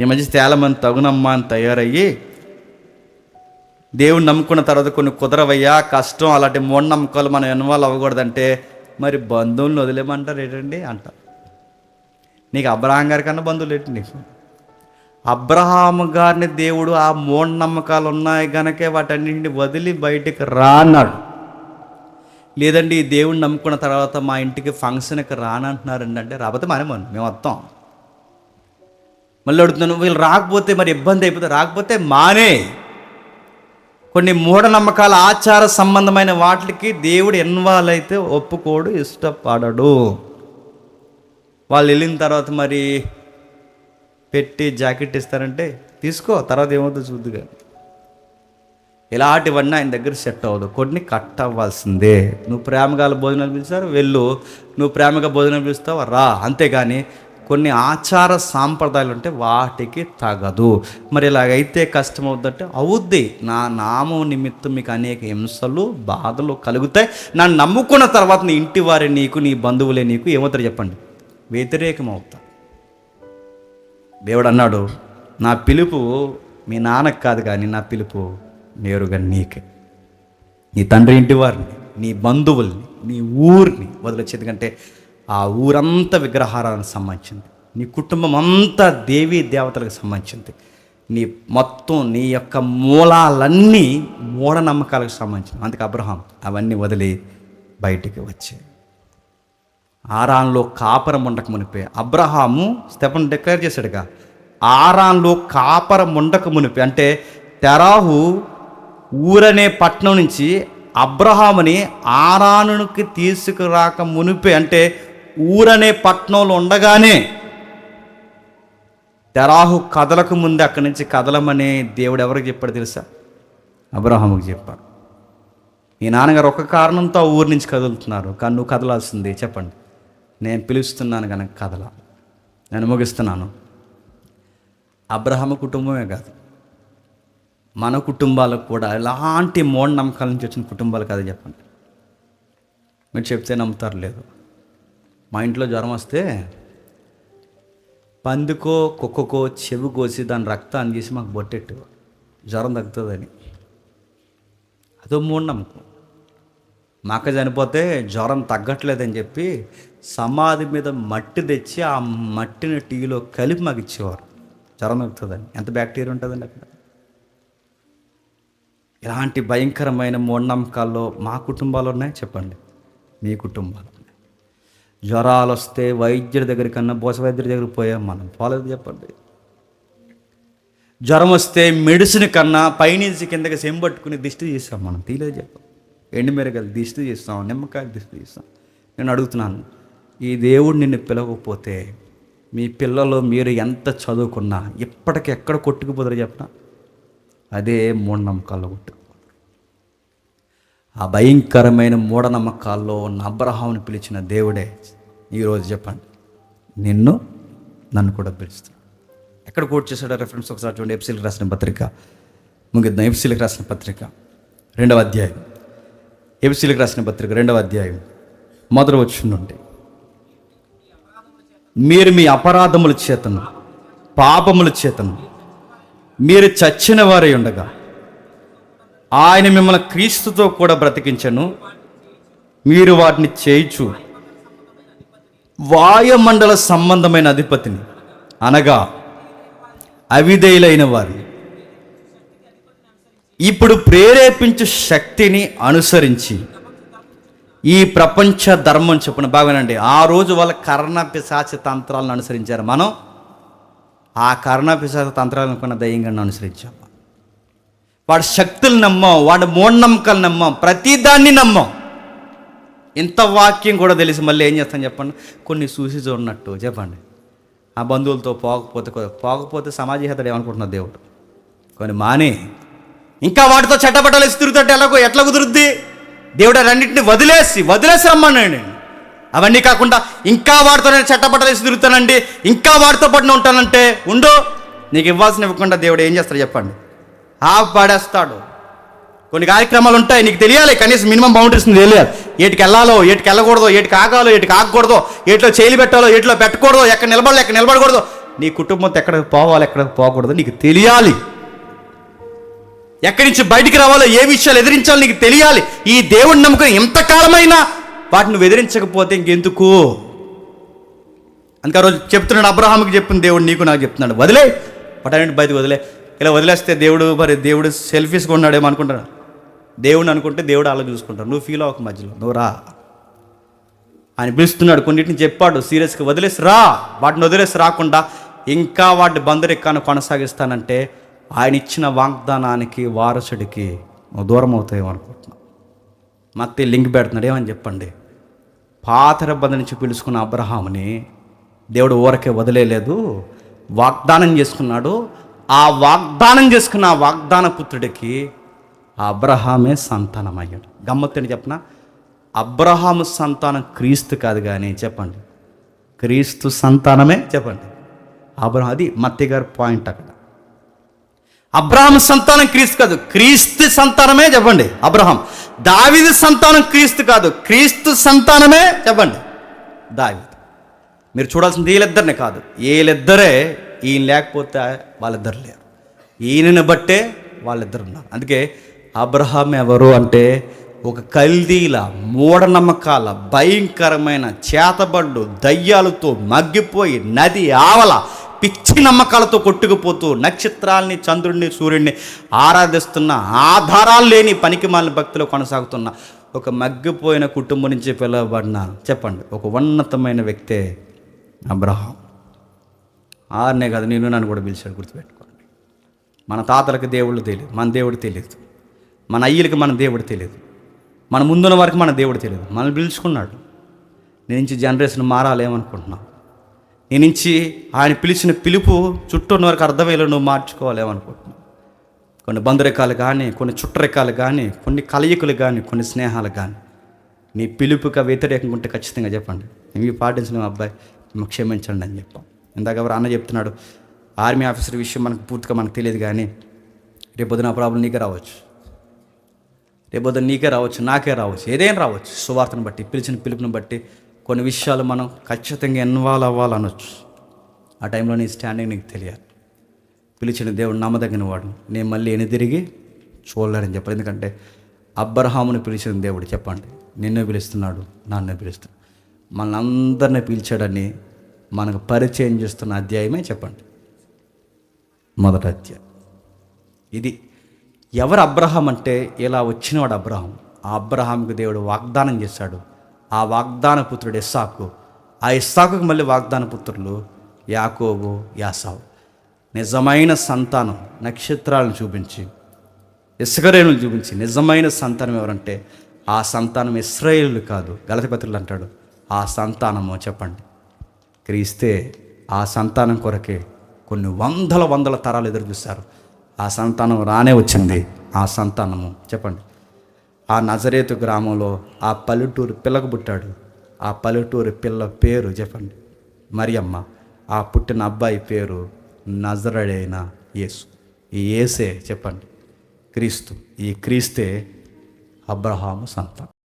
ఈ మధ్య తేలమని తగునమ్మా అని తయారయ్యి దేవుని నమ్ముకున్న తర్వాత కొన్ని కుదరవయ్యా కష్టం అలాంటి మూఢనమ్మకాలు మనం ఇన్వాల్వ్ అవ్వకూడదంటే మరి బంధువులను వదిలేమంటారు ఏంటండి అంట. నీకు అబ్రహాం గారి కన్నా బంధువులు ఏంటి నీకు? అబ్రహాం గారిని దేవుడు ఆ మూఢనమ్మకాలు ఉన్నాయి గనకే వాటన్నింటిని వదిలి బయటికి రా అన్నాడు. లేదండి ఈ దేవుణ్ణి నమ్ముకున్న తర్వాత మా ఇంటికి ఫంక్షన్కి రానంటున్నారండి అంటే రాకపోతే మనమను మేము వస్తాం మళ్ళీ అడుగుతున్నాను వీళ్ళు రాకపోతే మరి ఇబ్బంది అయిపోతే రాకపోతే మానే. కొన్ని మూఢనమ్మకాల ఆచార సంబంధమైన వాటికి దేవుడు ఇన్వాల్వ్ అయితే ఒప్పుకోడు ఇష్టపడడు. వాళ్ళు వెళ్ళిన తర్వాత మరి పెట్టి జాకెట్ ఇస్తారంటే తీసుకో తర్వాత ఏమవుతుందో చూద్దుగా. ఇలాంటివన్నీ ఆయన దగ్గర సెట్ అవ్వదు. కొన్ని కట్ అవ్వాల్సిందే. నువ్వు ప్రేమగా భోజనాలు పిలిచారు వెళ్ళు. నువ్వు ప్రేమగా భోజనాలు పిలుస్తావు? రా. అంతేగాని కొన్ని ఆచార సాంప్రదాయాలు ఉంటే వాటికి తగదు. మరి ఇలాగైతే కష్టం అవుద్దంటే అవుద్ది నా నామం నిమిత్తం మీకు అనేక హింసలు బాధలు కలుగుతాయి. నన్ను నమ్ముకున్న తర్వాత నీ ఇంటి వారి నీకు నీ బంధువులే నీకు ఏమవుతారు చెప్పండి? వ్యతిరేకం అవుతా దేవుడు అన్నాడు నా పిలుపు మీ నాన్నకు కాదు కానీ నా పిలుపు నేరుగా నీకే. నీ తండ్రి ఇంటి వారిని నీ బంధువుల్ని నీ ఊరిని వదిలేచ్చు కంటే ఆ ఊరంతా విగ్రహారానికి సంబంధించింది. నీ కుటుంబం అంతా దేవీ దేవతలకు సంబంధించింది. నీ మొత్తం నీ యొక్క మూలాలన్నీ మూఢనమ్మకాలకు సంబంధించింది. అందుకే అబ్రహాం అవన్నీ వదిలి బయటికి వచ్చాయి ఆరాన్లో కాపరం ఉండక మునిపే అబ్రహాము స్టెఫన్ డిక్లేర్ చేశాడుగా ఆరాన్లో కాపరం ఉండక మునిపి అంటే తెరాహు ఊరనే పట్నం నుంచి అబ్రహాముని ఆరానుకి తీసుకురాక మునిపే అంటే ఊరనే పట్నంలో ఉండగానే తెరాహు కదలకు ముందు అక్కడి నుంచి కదలమని దేవుడు ఎవరికి చెప్పాడు తెలుసా? అబ్రహాముకి చెప్పాడు. మీ నాన్నగారు ఒక కారణంతో ఆ ఊరి నుంచి కదులుతున్నారు. కానీ నువ్వు కదలాల్సింది చెప్పండి. నేను పిలుస్తున్నాను కనుక కదల. నేను ముగిస్తున్నాను. అబ్రహమ కుటుంబమే కాదు. మన కుటుంబాలకు కూడా ఎలాంటి మూఢనమ్మకాల నుంచి వచ్చిన కుటుంబాలు కాదు చెప్పండి. మీరు చెప్తే నమ్ముతారు లేదు. మా ఇంట్లో జ్వరం వస్తే పందికో కుక్కకో చెవి కోసి దాని రక్తాన్ని తీసి మాకు బొట్టెట్టు. జ్వరం తగ్గుతుందని. అదో మూఢనమ్మకం. మా అక్క చనిపోతే జ్వరం తగ్గట్లేదని చెప్పి సమాధి మీద మట్టి తెచ్చి ఆ మట్టిని టీలో కలిపి మాకు ఇచ్చేవారు. జ్వరం తగ్గుతుందని. ఎంత బ్యాక్టీరియా ఉంటుందండి అక్కడ? ఇలాంటి భయంకరమైన మూఢనమ్మకాల్లో మా కుటుంబాలు ఉన్నాయి చెప్పండి? మీ కుటుంబాలు. జ్వరాలు వస్తే వైద్యుడి దగ్గరికన్నా బోస వైద్యుడి దగ్గరికి పోయాం మనం పోలేదు చెప్పండి. జ్వరం వస్తే మెడిసిన్ కన్నా పైనుంచి కిందకి సెంబట్టుకుని దిష్టి చేస్తాం మనం తీలేదు చెప్పం. ఎండుమిరగలు దిష్టి చేస్తాం నిమ్మకాయ దిష్టి చేస్తాం నేను అడుగుతున్నాను ఈ దేవుడు నిన్ను పిలవకపోతే మీ పిల్లలు మీరు ఎంత చదువుకున్నా ఇప్పటికి ఎక్కడ కొట్టుకుపోతారో చెప్పనా? అదే మూఢనమ్మకాల్లో కొట్టుకు ఆ భయంకరమైన మూఢనమ్మకాల్లో ఉన్న అబ్రహాంని పిలిచిన దేవుడే ఈరోజు చెప్పండి. నిన్ను నన్ను కూడా పిలుస్తాడు. ఎక్కడ కోట్ చేశాడో రెఫరెన్స్ ఒకసారి చూడండి ఎఫ్సీలకు రాసిన పత్రిక. ముగిద్దాం ఎఫ్సీలకు రాసిన పత్రిక. రెండవ అధ్యాయం. ఎఫ్సీలకు రాసిన పత్రిక రెండవ అధ్యాయం. మొదటి వచ్చి నుండి. మీరు మీ అపరాధముల చేతను పాపముల చేతను మీరు చచ్చిన వారై ఉండగా ఆయన మిమ్మల్ని క్రీస్తుతో కూడా బ్రతికించను. మీరు వాటిని చేయిచు. వాయుమండల సంబంధమైన అధిపతిని. అనగా అవిధేయులైన వారిని ఇప్పుడు ప్రేరేపించు శక్తిని అనుసరించి ఈ ప్రపంచ ధర్మం చెప్పిన బాగానండి. ఆ రోజు వాళ్ళ కర్ణ పిశాచ తంత్రాలను అనుసరించారు. మనం ఆ కర్ణ పిశాచ తంత్రాలను అనుకున్న దయ్యంగా అనుసరించాం. వాడి శక్తులు నమ్మం వాడి మూఢనమ్మకాలు నమ్మం ప్రతిదాన్ని నమ్మం. ఇంత వాక్యం కూడా తెలిసి మళ్ళీ ఏం చేస్తాను చెప్పండి? కొన్ని చూసి చూడనట్టు చెప్పండి. ఆ బంధువులతో పోకపోతే పోకపోతే సమాజహేతడు ఏమనుకుంటున్నాడు దేవుడు? కొన్ని మానే ఇంకా వాటితో చట్టపట్టాలు వేసి తిరుగుతుంటే ఎలాగో ఎట్లా కుదురుద్ది? దేవుడు రెండింటిని వదిలేసి వదిలేసి రమ్మన్నాడు నేను. అవన్నీ కాకుండా ఇంకా వాడితో నేను చట్టపట్టాలు వేసి తిరుగుతానండి ఇంకా వాడితో పాటు ఉంటానంటే ఉండు నీకు ఇవ్వాల్సిన ఇవ్వకుండా దేవుడు ఏం చేస్తాడు చెప్పండి? హాఫ్ పడేస్తాడు. కొన్ని కార్యక్రమాలు ఉంటాయి నీకు తెలియాలి కనీసం మినిమం బౌండరీస్ తెలియాలి. ఏటికి వెళ్ళాలో ఏటికి వెళ్ళకూడదో ఏటికి ఆగాలో ఏటికి ఆగకూడదో ఏటిలో చేయలు పెట్టాలో ఏటిలో పెట్టకూడదో ఎక్కడ నిలబడాలో ఎక్కడ నిలబడకూడదు. నీ కుటుంబంతో ఎక్కడికి పోవాలి ఎక్కడికి పోకూడదు నీకు తెలియాలి. ఎక్కడి నుంచి బయటికి రావాలో ఏ విషయాలు ఎదిరించాలో నీకు తెలియాలి. ఈ దేవుడిని నమ్ముకుని ఎంతకాలమైనా వాటిని నువ్వు ఎదిరించకపోతే ఇంకెందుకు? అందుకే ఆ రోజు చెప్తున్నాడు అబ్రహాంకి చెప్పిన దేవుడు నీకు నాకు చెప్తున్నాడు వదిలే. పటానికి బయటకు వదిలే. ఇలా వదిలేస్తే దేవుడు మరి దేవుడు సెల్ఫీస్గా ఉన్నాడేమో అనుకుంటాడు దేవుడు అనుకుంటే దేవుడు అలా చూసుకుంటాడు. నువ్వు ఫీల్ అవ్వక మధ్యలో. నువ్వు రా. ఆయన పిలుస్తున్నాడు కొన్నిటిని చెప్పాడు సీరియస్గా వదిలేసి రా. వాటిని వదిలేసి రాకుండా ఇంకా వాటి బందరెక్కాను కొనసాగిస్తానంటే ఆయన ఇచ్చిన వాగ్దానానికి వారసుడికి నువ్వు దూరం అవుతాయో అనుకుంటున్నా మత్తే లింక్ పెడుతున్నాడు ఏమని చెప్పండి? పాత బంధ నుంచి పిలుచుకున్న అబ్రహాముని దేవుడు ఊరకే వదిలేలేదు. వాగ్దానం చేసుకున్నాడు. ఆ వాగ్దానం చేసుకున్న ఆ వాగ్దాన పుత్రుడికి అబ్రహామే సంతానం అయ్యాడు గమ్మత్తని చెప్పిన? అబ్రహాము సంతానం క్రీస్తు కాదు కానీ చెప్పండి. క్రీస్తు సంతానమే చెప్పండి. అబ్రహం అది మత్తి గారి పాయింట్ అక్కడ. అబ్రహాం సంతానం క్రీస్తు కాదు. క్రీస్తు సంతానమే చెప్పండి. అబ్రహాం. దావిది సంతానం క్రీస్తు కాదు. క్రీస్తు సంతానమే చెప్పండి. దావిది. మీరు చూడాల్సింది వీళ్ళిద్దరినే కాదు. వీళ్ళిద్దరే ఈయన లేకపోతే వాళ్ళిద్దరు లేరు. ఈయనని బట్టే వాళ్ళిద్దరు ఉన్నారు. అందుకే అబ్రహాం ఎవరు అంటే ఒక కల్దీల మూఢనమ్మకాల భయంకరమైన చేతబడ్డు దయ్యాలతో మగ్గిపోయి నది ఆవల పిచ్చి నమ్మకాలతో కొట్టుకుపోతూ నక్షత్రాల్ని చంద్రుడిని సూర్యుడిని ఆరాధిస్తున్న ఆధారాలు లేని పనికిమాలిన భక్తిలో కొనసాగుతున్న ఒక మగ్గిపోయిన కుటుంబం నుంచి పిలువబడిన చెప్పండి ఒక ఉన్నతమైన వ్యక్తే అబ్రహాం ఆరునే కాదు నేను నన్ను కూడా పిలిచాడు గుర్తుపెట్టుకోండి. మన తాతలకు దేవుళ్ళు తెలియదు మన దేవుడు తెలియదు. మన అయ్యలకి మన దేవుడు తెలియదు. మన ముందున్న వరకు మన దేవుడు తెలియదు. మనల్ని పిలుచుకున్నాడు. నేను నుంచి జనరేషన్ మారాలేమనుకుంటున్నావు? నీ నుంచి ఆయన పిలిచిన పిలుపు చుట్టూ ఉన్న వరకు అర్థమయ్యేలా నువ్వు మార్చుకోవాలేమనుకుంటున్నావు? కొన్ని బంధురెక్కాలు కానీ కొన్ని చుట్టరెక్కాలు కానీ కొన్ని కలయికలు కానీ కొన్ని స్నేహాలు కానీ నీ పిలుపుగా వ్యతిరేకంగా ఉంటే ఖచ్చితంగా చెప్పండి. ఇవి పాటించిన అబ్బాయి. మేము క్షమించండి అని చెప్పాం. ఇందాక ఎవరు అన్న చెప్తున్నాడు ఆర్మీ ఆఫీసర్ విషయం మనకు పూర్తిగా మనకు తెలియదు కానీ రేపొద్దున ప్రాబ్లం నీకే రావచ్చు. రేపొద్దున నీకే రావచ్చు నాకే రావచ్చు ఏదైనా రావచ్చు. సువార్తను బట్టి పిలిచిన పిలుపుని బట్టి కొన్ని విషయాలు మనం ఖచ్చితంగా ఇన్వాల్వ్ అవ్వాలనొచ్చు. ఆ టైంలో నీ స్టాండింగ్ నీకు తెలియాలి. పిలిచిన దేవుడు నమ్మదగిన వాడు. నేను మళ్ళీ ఎన్ని తిరిగి చూడలేనని చెప్పాలి. ఎందుకంటే అబ్రహాముని పిలిచిన దేవుడు చెప్పండి నిన్ను పిలుస్తున్నాడు నన్ను పిలుస్తున్నాడు. మన పిలిచాడని మనకు పరిచయం చేస్తున్న అధ్యాయమే చెప్పండి. మొదటి అధ్యాయం. ఇది ఎవరు అబ్రహం అంటే ఇలా వచ్చినవాడు అబ్రహం. ఆ అబ్రహాంకి దేవుడు వాగ్దానం చేశాడు. ఆ వాగ్దాన పుత్రుడు ఇస్సాకు. ఆ ఇస్సాకుకి మళ్ళీ వాగ్దాన పుత్రులు యాకోబు యాసావు. నిజమైన సంతానం నక్షత్రాలను చూపించి ఇసుకరేణులు చూపించి నిజమైన సంతానం ఎవరంటే ఆ సంతానం ఇస్రాయేలు కాదు గలతిపత్రులు అంటాడు. ఆ సంతానము చెప్పండి. క్రీస్తే ఆ సంతానం కొరకే కొన్ని వందల వందల తరాలు ఎదురు చూస్తారు ఆ సంతానం రానే వచ్చింది. ఆ సంతానము చెప్పండి. ఆ నజరేతు గ్రామంలో ఆ పల్లెటూరు పిల్లకు పుట్టాడు. ఆ పల్లెటూరు పిల్ల పేరు చెప్పండి. మరియమ్మ. ఆ పుట్టిన అబ్బాయి పేరు నజరడైన యేసు. ఈ యేసే చెప్పండి. క్రీస్తు. ఈ క్రీస్తే అబ్రహాము సంతానం.